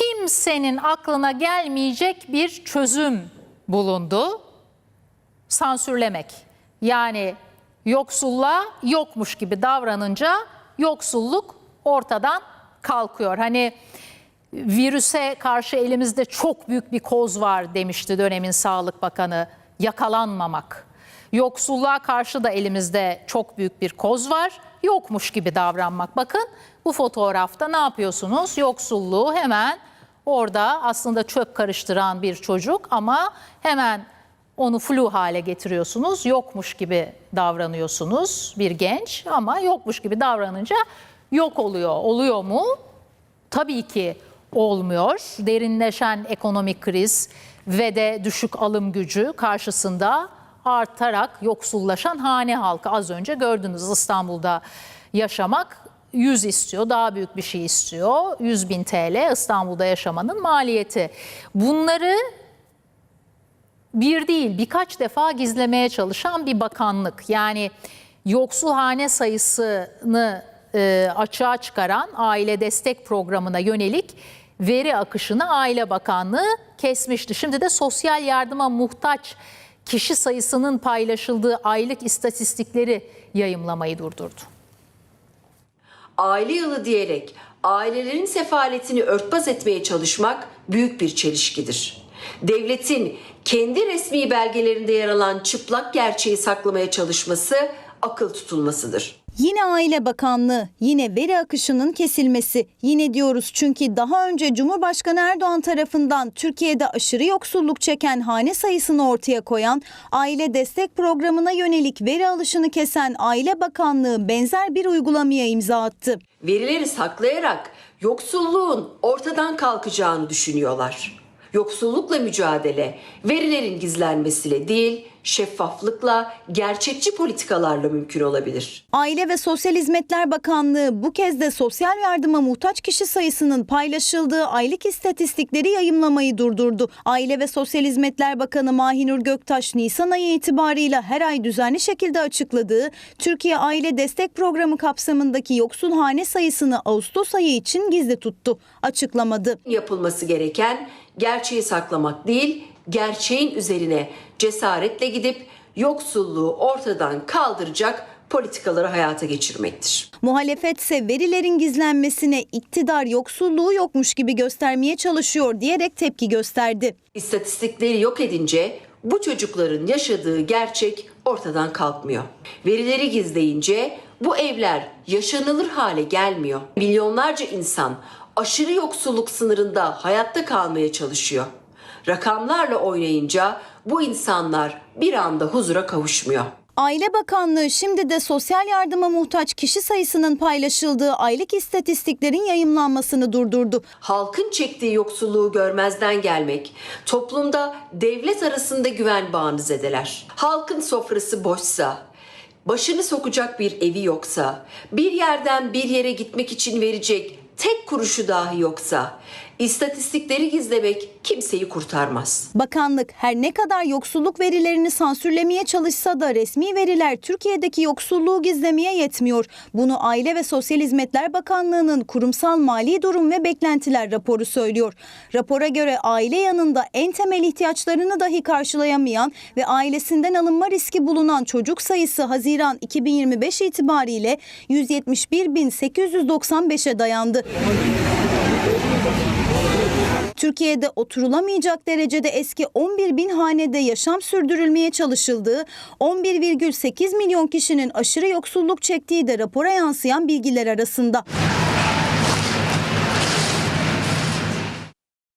kimsenin aklına gelmeyecek bir çözüm bulundu. Sansürlemek. Yani yoksulluğa yokmuş gibi davranınca yoksulluk ortadan kalkıyor. Hani virüse karşı elimizde çok büyük bir koz var demişti dönemin Sağlık Bakanı. Yakalanmamak. Yoksulluğa karşı da elimizde çok büyük bir koz var. Yokmuş gibi davranmak. Bakın bu fotoğrafta ne yapıyorsunuz? Yoksulluğu hemen orada aslında çöp karıştıran bir çocuk ama hemen onu flu hale getiriyorsunuz. Yokmuş gibi davranıyorsunuz bir genç ama yokmuş gibi davranınca yok oluyor. Oluyor mu? Tabii ki olmuyor. Derinleşen ekonomik kriz ve de düşük alım gücü karşısında artarak yoksullaşan hane halkı az önce gördünüz İstanbul'da yaşamak 100 istiyor, daha büyük bir şey istiyor. 100 bin TL İstanbul'da yaşamanın maliyeti. Bunları bir değil birkaç defa gizlemeye çalışan bir bakanlık. Yani yoksul hane sayısını e, açığa çıkaran aile destek programına yönelik veri akışını Aile Bakanlığı kesmişti. Şimdi de sosyal yardıma muhtaç kişi sayısının paylaşıldığı aylık istatistikleri yayımlamayı durdurdu. Aile yılı diyerek ailelerin sefaletini örtbas etmeye çalışmak büyük bir çelişkidir. Devletin kendi resmi belgelerinde yer alan çıplak gerçeği saklamaya çalışması akıl tutulmasıdır. Yine Aile Bakanlığı, yine veri akışının kesilmesi. Yine diyoruz çünkü daha önce Cumhurbaşkanı Erdoğan tarafından Türkiye'de aşırı yoksulluk çeken hane sayısını ortaya koyan, aile destek programına yönelik veri alışını kesen Aile Bakanlığı benzer bir uygulamaya imza attı. Verileri saklayarak yoksulluğun ortadan kalkacağını düşünüyorlar. Yoksullukla mücadele verilerin gizlenmesiyle değil, şeffaflıkla, gerçekçi politikalarla mümkün olabilir. Aile ve Sosyal Hizmetler Bakanlığı bu kez de sosyal yardıma muhtaç kişi sayısının paylaşıldığı aylık istatistikleri yayımlamayı durdurdu. Aile ve Sosyal Hizmetler Bakanı Mahinur Göktaş Nisan ayı itibarıyla her ay düzenli şekilde açıkladığı Türkiye Aile Destek Programı kapsamındaki yoksul hane sayısını Ağustos ayı için gizli tuttu. Açıklamadı. Yapılması gereken gerçeği saklamak değil, gerçeğin üzerine cesaretle gidip yoksulluğu ortadan kaldıracak politikaları hayata geçirmektir. Muhalefet ise verilerin gizlenmesine iktidar yoksulluğu yokmuş gibi göstermeye çalışıyor diyerek tepki gösterdi. İstatistikleri yok edince bu çocukların yaşadığı gerçek ortadan kalkmıyor. Verileri gizleyince bu evler yaşanılır hale gelmiyor. Milyonlarca insan aşırı yoksulluk sınırında hayatta kalmaya çalışıyor. Rakamlarla oynayınca bu insanlar bir anda huzura kavuşmuyor. Aile Bakanlığı şimdi de sosyal yardıma muhtaç kişi sayısının paylaşıldığı aylık istatistiklerin yayımlanmasını durdurdu. halkın çektiği yoksulluğu görmezden gelmek, toplumda devlet arasında güven bağını zedeler. Halkın sofrası boşsa, başını sokacak bir evi yoksa, bir yerden bir yere gitmek için verecek kuruşu dahi yoksa, istatistikleri gizlemek kimseyi kurtarmaz. Bakanlık her ne kadar yoksulluk verilerini sansürlemeye çalışsa da resmi veriler Türkiye'deki yoksulluğu gizlemeye yetmiyor. Bunu Aile ve Sosyal Hizmetler Bakanlığı'nın kurumsal mali durum ve beklentiler raporu söylüyor. Rapora göre aile yanında en temel ihtiyaçlarını dahi karşılayamayan ve ailesinden alınma riski bulunan çocuk sayısı Haziran 2025 itibariyle 171.895'e dayandı. Türkiye'de oturulamayacak derecede eski 11 bin hanede yaşam sürdürülmeye çalışıldığı, 11,8 milyon kişinin aşırı yoksulluk çektiği de rapora yansıyan bilgiler arasında.